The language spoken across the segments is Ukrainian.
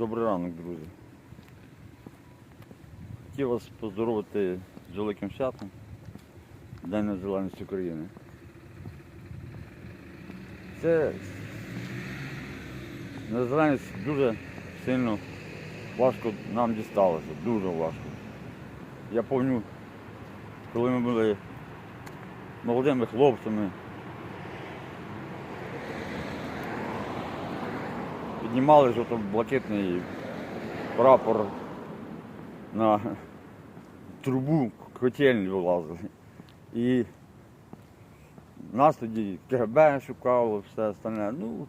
Добрий ранок, друзі. Хотів вас поздоровити з великим святом День Незалежності України. Це незалежність дуже сильно важко нам дісталося, дуже важко. Я пам'ятаю, коли ми були молодими хлопцями, піднімали жовто-блакитний прапор на трубу котельні вилазили. І нас тоді КГБ шукало, все остальне. Ну,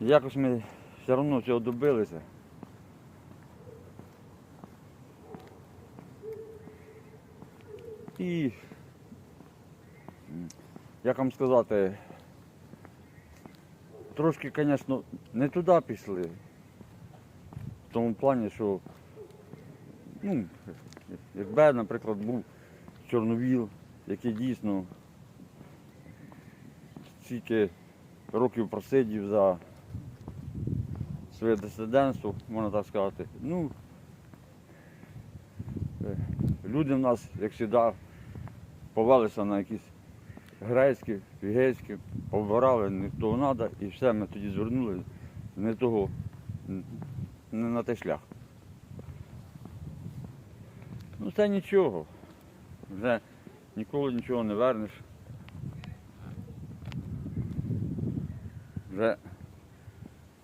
якось ми все одно цього добилися. І, як вам сказати, трошки, звісно, не туди пішли. В тому плані, що, ну, якби, наприклад, був Чорновіл, який дійсно стільки років просидів за своє дисидентство, можна так сказати. Ну, е, люди в нас, як завжди, повелися на якісь грецькі, гейські, побирали не того треба, і все, ми тоді звернули не того, не на той шлях. Ну це нічого. Вже ніколи нічого не вернеш. Вже